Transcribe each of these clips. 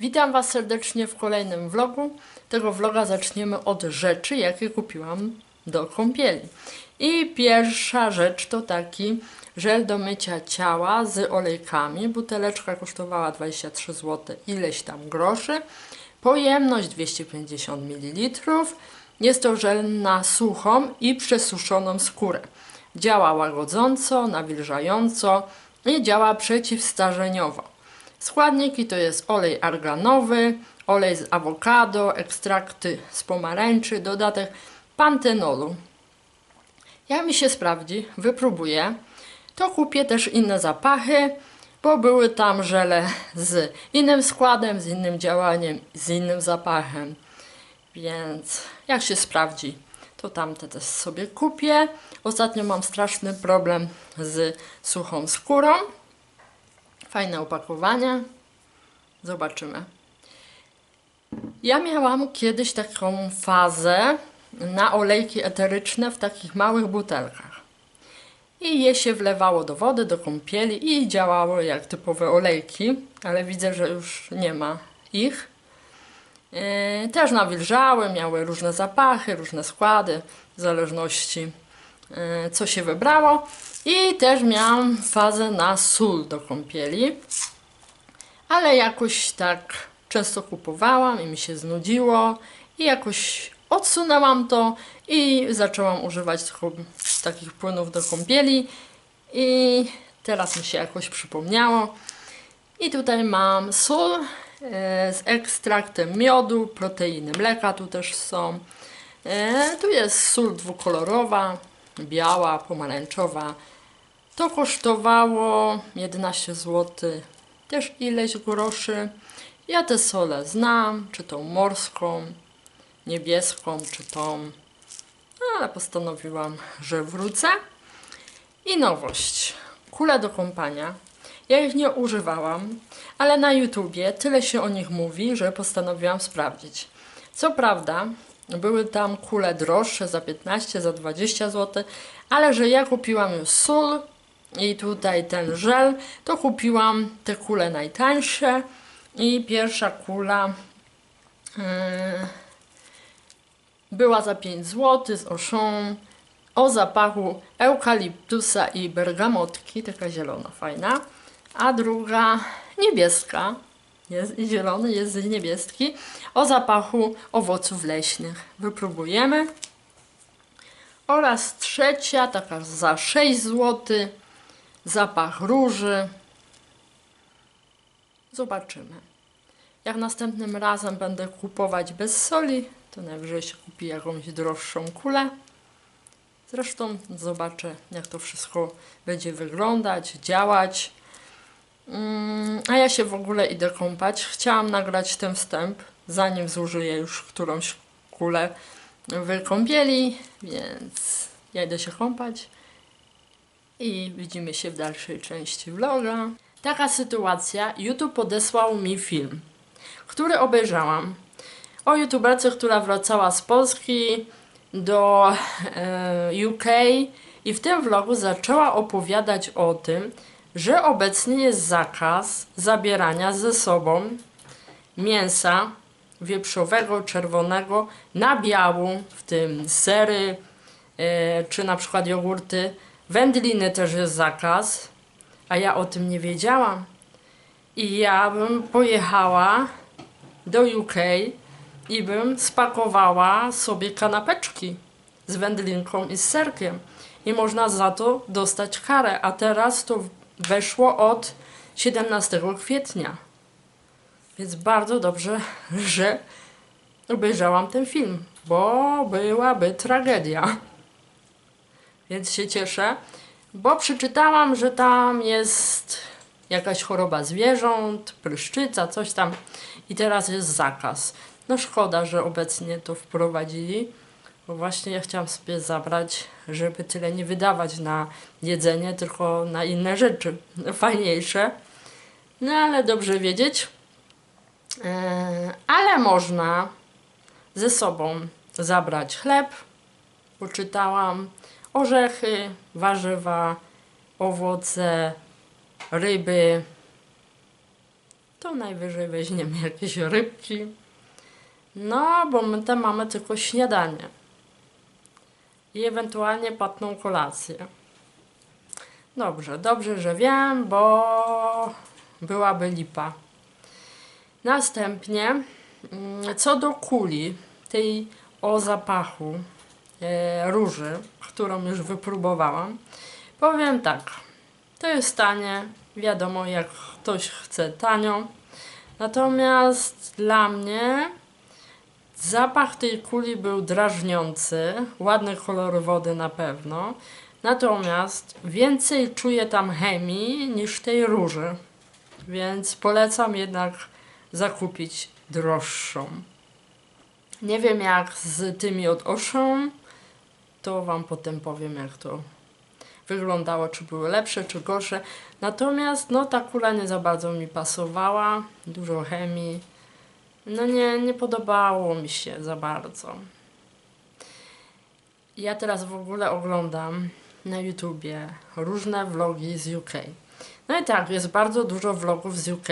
Witam Was serdecznie w kolejnym vlogu. Tego vloga zaczniemy od rzeczy, jakie kupiłam do kąpieli. I pierwsza rzecz to taki żel do mycia ciała z olejkami. Buteleczka kosztowała 23 zł, ileś tam groszy. Pojemność 250 ml. Jest to żel na suchą i przesuszoną skórę. Działa łagodząco, nawilżająco i działa przeciwstarzeniowo. Składniki to jest olej arganowy, olej z awokado, ekstrakty z pomarańczy, dodatek pantenolu. Jak mi się sprawdzi, wypróbuję, to kupię też inne zapachy, bo były tam żele z innym składem, z innym działaniem, z innym zapachem. Więc jak się sprawdzi, to tamte też sobie kupię. Ostatnio mam straszny problem z suchą skórą. Fajne opakowanie. Zobaczymy. Ja miałam kiedyś taką fazę na olejki eteryczne w takich małych butelkach. I je się wlewało do wody, do kąpieli i działało jak typowe olejki, ale widzę, że już nie ma ich. Yy, Też nawilżały, miały różne zapachy, różne składy, w zależności yy, co się wybrało. I też miałam fazę na sól do kąpieli, ale jakoś tak często kupowałam i mi się znudziło i jakoś odsunęłam to i zaczęłam używać takich płynów do kąpieli i teraz mi się jakoś przypomniało. I tutaj mam sól e, z ekstraktem miodu, proteiny mleka tu też są. E, tu jest sól dwukolorowa, biała, pomarańczowa. To kosztowało 11 zł, też ileś groszy. Ja te sole znam, czy tą morską, niebieską, czy tą, ale postanowiłam, że wrócę. I nowość. Kule do kąpania. Ja ich nie używałam, ale na YouTubie tyle się o nich mówi, że postanowiłam sprawdzić. Co prawda, były tam kule droższe za 15, za 20 zł, ale że ja kupiłam sól i tutaj ten żel, to kupiłam te kule najtańsze i pierwsza kula yy, była za 5 zł z oszą o zapachu eukaliptusa i bergamotki, taka zielona, fajna, a druga niebieska, jest i zielony, jest i niebieski, o zapachu owoców leśnych. Wypróbujemy. Oraz trzecia, taka za 6 zł, zapach róży. Zobaczymy. Jak następnym razem będę kupować bez soli, to najwyżej się kupi jakąś droższą kulę. Zresztą zobaczę, jak to wszystko będzie wyglądać, działać. Mm, a ja się w ogóle idę kąpać. Chciałam nagrać ten wstęp, zanim zużyję już którąś kulę w kąpieli, więc ja idę się kąpać i widzimy się w dalszej części vloga. Taka sytuacja, YouTube podesłał mi film, który obejrzałam o youtuberce, która wracała z Polski do e, UK i w tym vlogu zaczęła opowiadać o tym, że obecnie jest zakaz zabierania ze sobą mięsa wieprzowego, czerwonego na biału, w tym sery, e, czy na przykład jogurty. Wędliny też jest zakaz, a ja o tym nie wiedziałam. I ja bym pojechała do UK i bym spakowała sobie kanapeczki z wędlinką i z serkiem. I można za to dostać karę, a teraz to weszło od 17 kwietnia. Więc bardzo dobrze, że obejrzałam ten film, bo byłaby tragedia. Więc się cieszę, bo przeczytałam, że tam jest jakaś choroba zwierząt, pryszczyca, coś tam i teraz jest zakaz. No szkoda, że obecnie to wprowadzili, bo właśnie ja chciałam sobie zabrać, żeby tyle nie wydawać na jedzenie, tylko na inne rzeczy fajniejsze. No ale dobrze wiedzieć. Yy, ale można ze sobą zabrać chleb, poczytałam, orzechy, warzywa, owoce, ryby, to najwyżej weźmiemy jakieś rybki. No, bo my tam mamy tylko śniadanie. I ewentualnie płatną kolację. Dobrze, dobrze, że wiem, bo byłaby lipa. Następnie, mm, co do kuli, tej o zapachu e, róży, którą już wypróbowałam, powiem tak. To jest tanie, wiadomo, jak ktoś chce tanio. Natomiast dla mnie zapach tej kuli był drażniący, ładny kolor wody na pewno. Natomiast więcej czuję tam chemii niż tej róży. Więc polecam jednak zakupić droższą. Nie wiem jak z tymi od Ocean, to wam potem powiem jak to wyglądało, czy były lepsze, czy gorsze. Natomiast no ta kula nie za bardzo mi pasowała, dużo chemii. No nie, nie podobało mi się za bardzo. Ja teraz w ogóle oglądam na YouTubie różne vlogi z UK. No i tak, jest bardzo dużo vlogów z UK,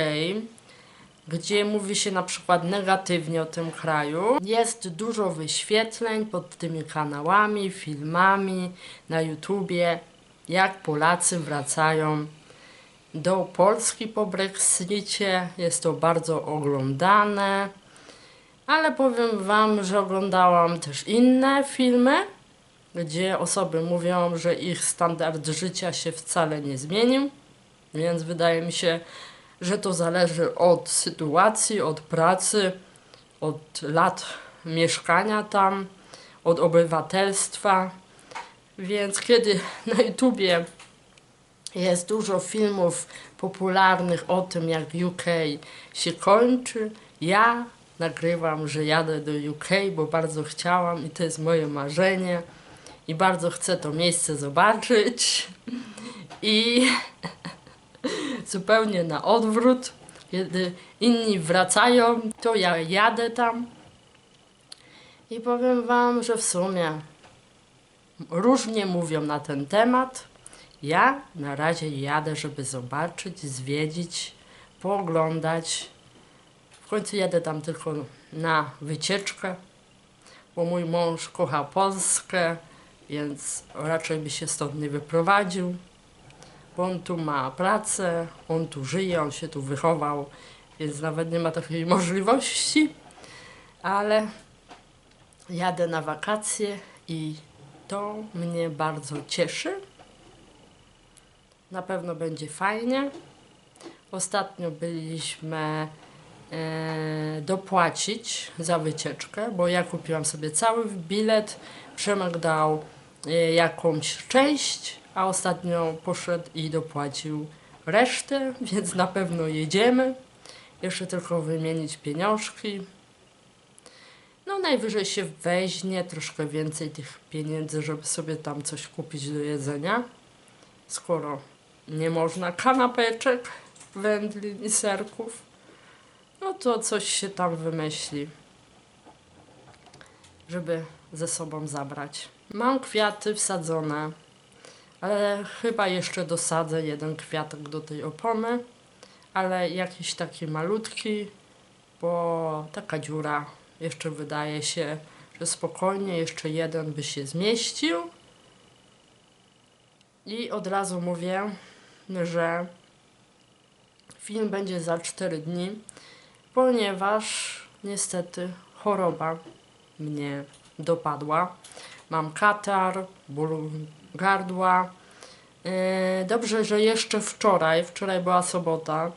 gdzie mówi się na przykład negatywnie o tym kraju. Jest dużo wyświetleń pod tymi kanałami, filmami na YouTubie, jak Polacy wracają do Polski po Brexicie. Jest to bardzo oglądane. Ale powiem Wam, że oglądałam też inne filmy, gdzie osoby mówią, że ich standard życia się wcale nie zmienił. Więc wydaje mi się, że to zależy od sytuacji, od pracy, od lat mieszkania tam, od obywatelstwa. Więc kiedy na YouTubie jest dużo filmów popularnych o tym, jak UK się kończy, ja nagrywam, że jadę do UK, bo bardzo chciałam i to jest moje marzenie i bardzo chcę to miejsce zobaczyć. I zupełnie na odwrót, kiedy inni wracają, to ja jadę tam. I powiem Wam, że w sumie różnie mówią na ten temat. Ja na razie jadę, żeby zobaczyć, zwiedzić, pooglądać. W końcu jadę tam tylko na wycieczkę, bo mój mąż kocha Polskę, więc raczej by się stąd nie wyprowadził. Bo on tu ma pracę, on tu żyje, on się tu wychował, więc nawet nie ma takiej możliwości. Ale jadę na wakacje i to mnie bardzo cieszy. Na pewno będzie fajnie. Ostatnio byliśmy e, dopłacić za wycieczkę, bo ja kupiłam sobie cały bilet. Przemek dał e, jakąś część, a ostatnio poszedł i dopłacił resztę, więc na pewno jedziemy. Jeszcze tylko wymienić pieniążki. No najwyżej się weźmie troszkę więcej tych pieniędzy, żeby sobie tam coś kupić do jedzenia. Skoro nie można kanapeczek, wędlin i serków, no to coś się tam wymyśli, żeby ze sobą zabrać. Mam kwiaty wsadzone, ale chyba jeszcze dosadzę jeden kwiatek do tej opony, ale jakiś taki malutki, bo taka dziura jeszcze wydaje się, że spokojnie jeszcze jeden by się zmieścił. I od razu mówię, że film będzie za 4 dni, ponieważ niestety choroba mnie dopadła. Mam katar, ból gardła. Yy, Dobrze, że jeszcze wczoraj, wczoraj była sobota,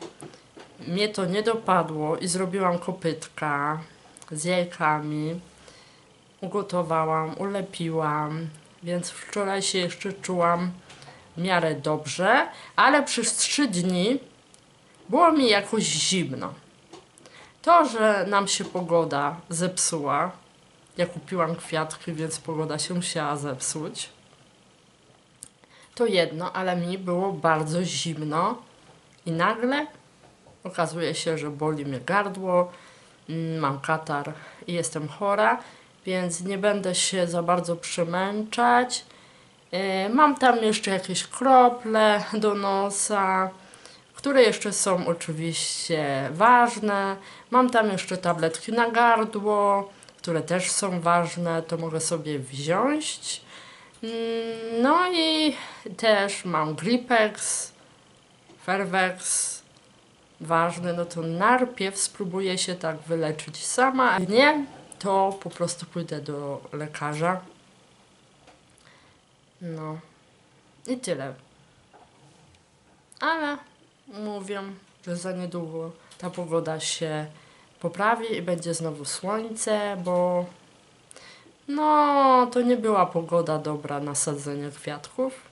mnie to nie dopadło i zrobiłam kopytka z jajkami. Ugotowałam, ulepiłam, więc wczoraj się jeszcze czułam miarę dobrze, ale przez trzy dni było mi jakoś zimno. To, że nam się pogoda zepsuła, ja kupiłam kwiatki, więc pogoda się musiała zepsuć, to jedno, ale mi było bardzo zimno i nagle okazuje się, że boli mnie gardło, mm, mam katar i jestem chora, więc nie będę się za bardzo przemęczać. Yy, Mam tam jeszcze jakieś krople do nosa, które jeszcze są oczywiście ważne. Mam tam jeszcze tabletki na gardło, które też są ważne, to mogę sobie wziąć. Mm, No i też mam Gripex, Fervex, ważny, no to najpierw spróbuję się tak wyleczyć sama, a nie, to po prostu pójdę do lekarza. No i tyle. Ale mówię, że za niedługo ta pogoda się poprawi i będzie znowu słońce, bo no to nie była pogoda dobra na sadzenie kwiatków.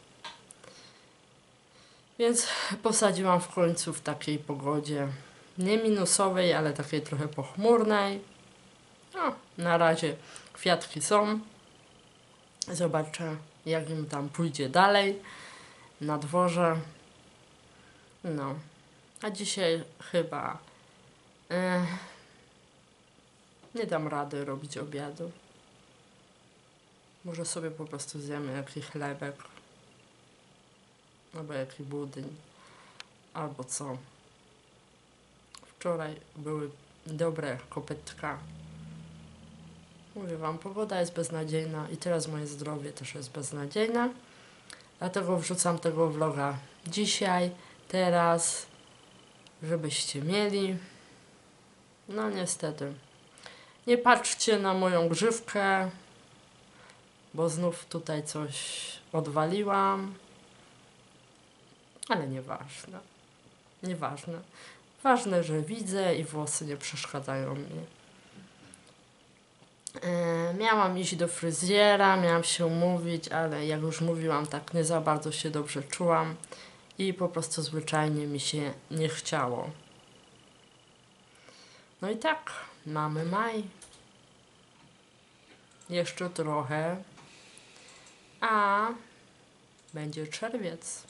Więc posadziłam w końcu w takiej pogodzie nie minusowej, ale takiej trochę pochmurnej. No, na razie kwiatki są. Zobaczę, jak im tam pójdzie dalej na dworze. No, a dzisiaj chyba e, nie dam rady robić obiadu. Może sobie po prostu zjemy jakiś chlebek albo jakiś budyń, albo co. Wczoraj były dobre kopytka. Mówię wam, pogoda jest beznadziejna i teraz moje zdrowie też jest beznadziejne. Dlatego wrzucam tego vloga dzisiaj, teraz, żebyście mieli. No niestety. Nie patrzcie na moją grzywkę, bo znów tutaj coś odwaliłam. Ale nieważne. Nieważne. Ważne, że widzę i włosy nie przeszkadzają mi. E, miałam iść do fryzjera, miałam się umówić, ale jak już mówiłam, tak nie za bardzo się dobrze czułam i po prostu zwyczajnie mi się nie chciało. No i tak, mamy maj. Jeszcze trochę, a będzie czerwiec.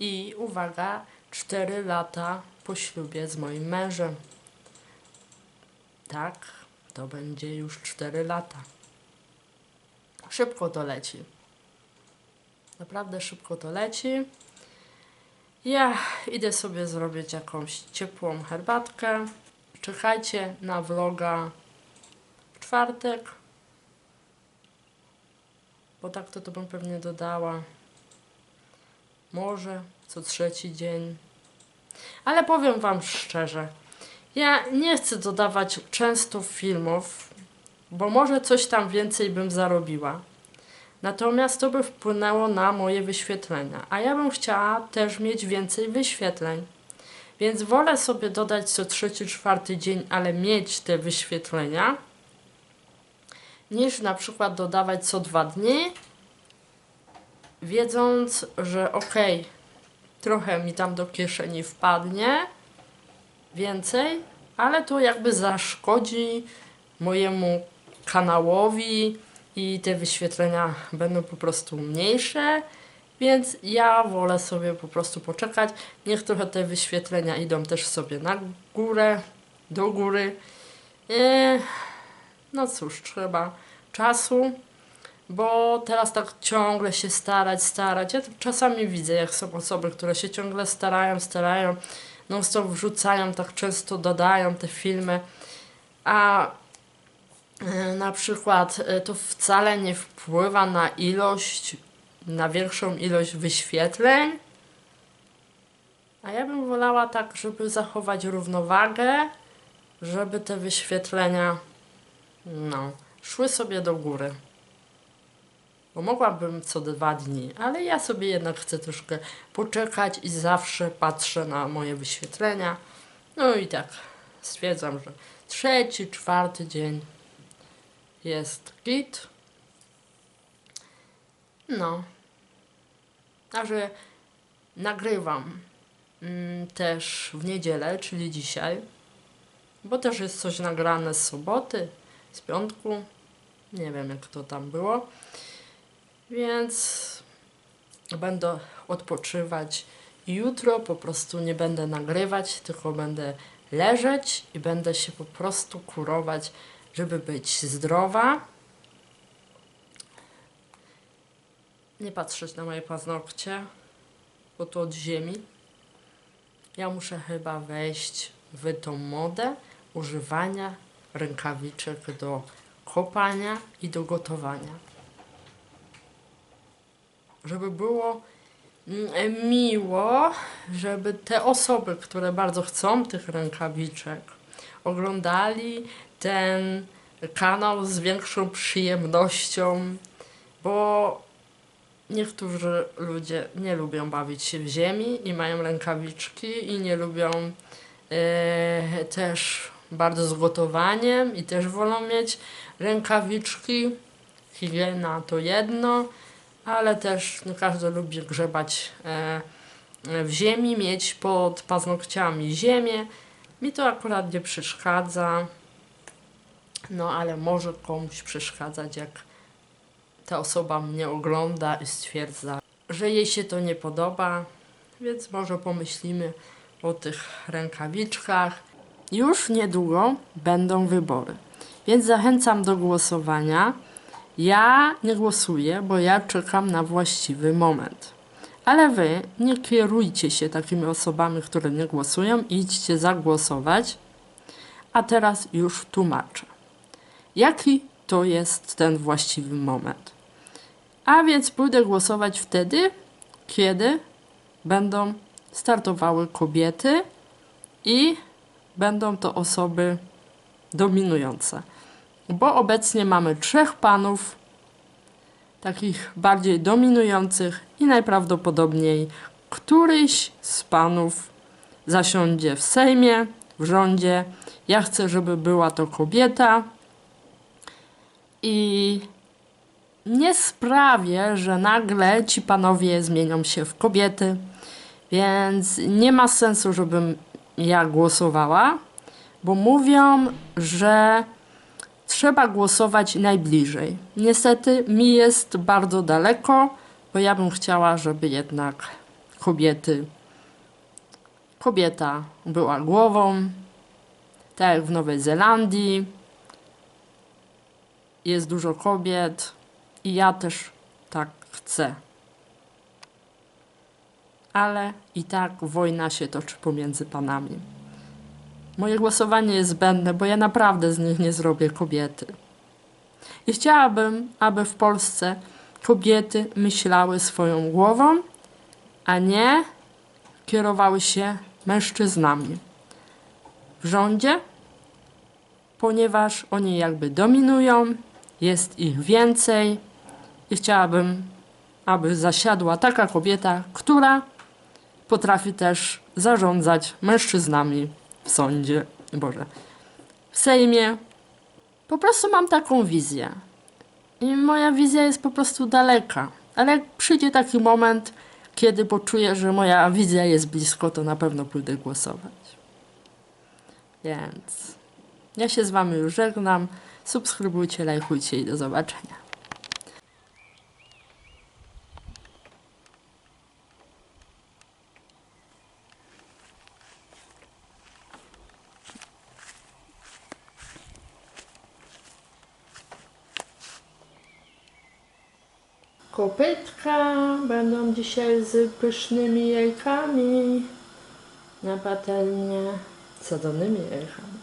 I uwaga, 4 lata po ślubie z moim mężem. Tak, to będzie już 4 lata. Szybko to leci. Naprawdę szybko to leci. Ja idę sobie zrobić jakąś ciepłą herbatkę. Czekajcie na vloga w czwartek. Bo tak to, to bym pewnie dodała. Może co trzeci dzień. Ale powiem Wam szczerze, ja nie chcę dodawać często filmów, bo może coś tam więcej bym zarobiła. Natomiast to by wpłynęło na moje wyświetlenia, a ja bym chciała też mieć więcej wyświetleń. Więc wolę sobie dodać co trzeci, czwarty dzień, ale mieć te wyświetlenia, niż na przykład dodawać co dwa dni, wiedząc, że okej, trochę mi tam do kieszeni wpadnie więcej, ale to jakby zaszkodzi mojemu kanałowi i te wyświetlenia będą po prostu mniejsze, więc ja wolę sobie po prostu poczekać. Niech trochę te wyświetlenia idą też sobie na górę, do góry. Eee, no cóż, trzeba czasu, bo teraz tak ciągle się starać, starać. Ja czasami widzę, jak są osoby, które się ciągle starają, starają, non stop wrzucają, tak często dodają te filmy, a e, na przykład e, to wcale nie wpływa na ilość, na większą ilość wyświetleń. A ja bym wolała tak, żeby zachować równowagę, żeby te wyświetlenia no, szły sobie do góry. Bo mogłabym co dwa dni, ale ja sobie jednak chcę troszkę poczekać i zawsze patrzę na moje wyświetlenia. No i tak stwierdzam, że trzeci, czwarty dzień jest git. No. A że nagrywam mm, też w niedzielę, czyli dzisiaj, bo też jest coś nagrane z soboty, z piątku. Nie wiem, jak to tam było. Więc będę odpoczywać jutro. Po prostu nie będę nagrywać, tylko będę leżeć i będę się po prostu kurować, żeby być zdrowa. Nie patrzeć na moje paznokcie, bo to od ziemi. Ja muszę chyba wejść w tą modę używania rękawiczek do kopania i do gotowania. Żeby było mm, miło, żeby te osoby, które bardzo chcą tych rękawiczek, oglądali ten kanał z większą przyjemnością, bo niektórzy ludzie nie lubią bawić się w ziemi i mają rękawiczki i nie lubią e, też bardzo z gotowaniem i też wolą mieć rękawiczki. Higiena to jedno, ale też nie każdy lubi grzebać e, w ziemi, mieć pod paznokciami ziemię. Mi to akurat nie przeszkadza, no ale może komuś przeszkadzać, jak ta osoba mnie ogląda i stwierdza, że jej się to nie podoba, więc może pomyślimy o tych rękawiczkach. Już niedługo będą wybory, więc zachęcam do głosowania. Ja nie głosuję, bo ja czekam na właściwy moment. Ale wy nie kierujcie się takimi osobami, które nie głosują, idźcie zagłosować. A teraz już tłumaczę. Jaki to jest ten właściwy moment? A więc pójdę głosować wtedy, kiedy będą startowały kobiety i będą to osoby dominujące. Bo obecnie mamy trzech panów, takich bardziej dominujących i najprawdopodobniej któryś z panów zasiądzie w Sejmie, w rządzie. Ja chcę, żeby była to kobieta i nie sprawię, że nagle ci panowie zmienią się w kobiety, więc nie ma sensu, żebym ja głosowała, bo mówią, że trzeba głosować najbliżej. Niestety mi jest bardzo daleko, bo ja bym chciała, żeby jednak kobiety, kobieta była głową, tak jak w Nowej Zelandii. Jest dużo kobiet i ja też tak chcę. Ale i tak wojna się toczy pomiędzy panami. Moje głosowanie jest zbędne, bo ja naprawdę z nich nie zrobię kobiety. I chciałabym, aby w Polsce kobiety myślały swoją głową, a nie kierowały się mężczyznami w rządzie, ponieważ oni jakby dominują, jest ich więcej i chciałabym, aby zasiadła taka kobieta, która potrafi też zarządzać mężczyznami w sądzie, Boże, w Sejmie. Po prostu mam taką wizję. I moja wizja jest po prostu daleka. Ale jak przyjdzie taki moment, kiedy poczuję, że moja wizja jest blisko, to na pewno pójdę głosować. Więc ja się z Wami już żegnam. Subskrybujcie, lajkujcie i do zobaczenia. Kopytka dzisiaj z pysznymi jajkami na patelnię, sadzonymi jajkami.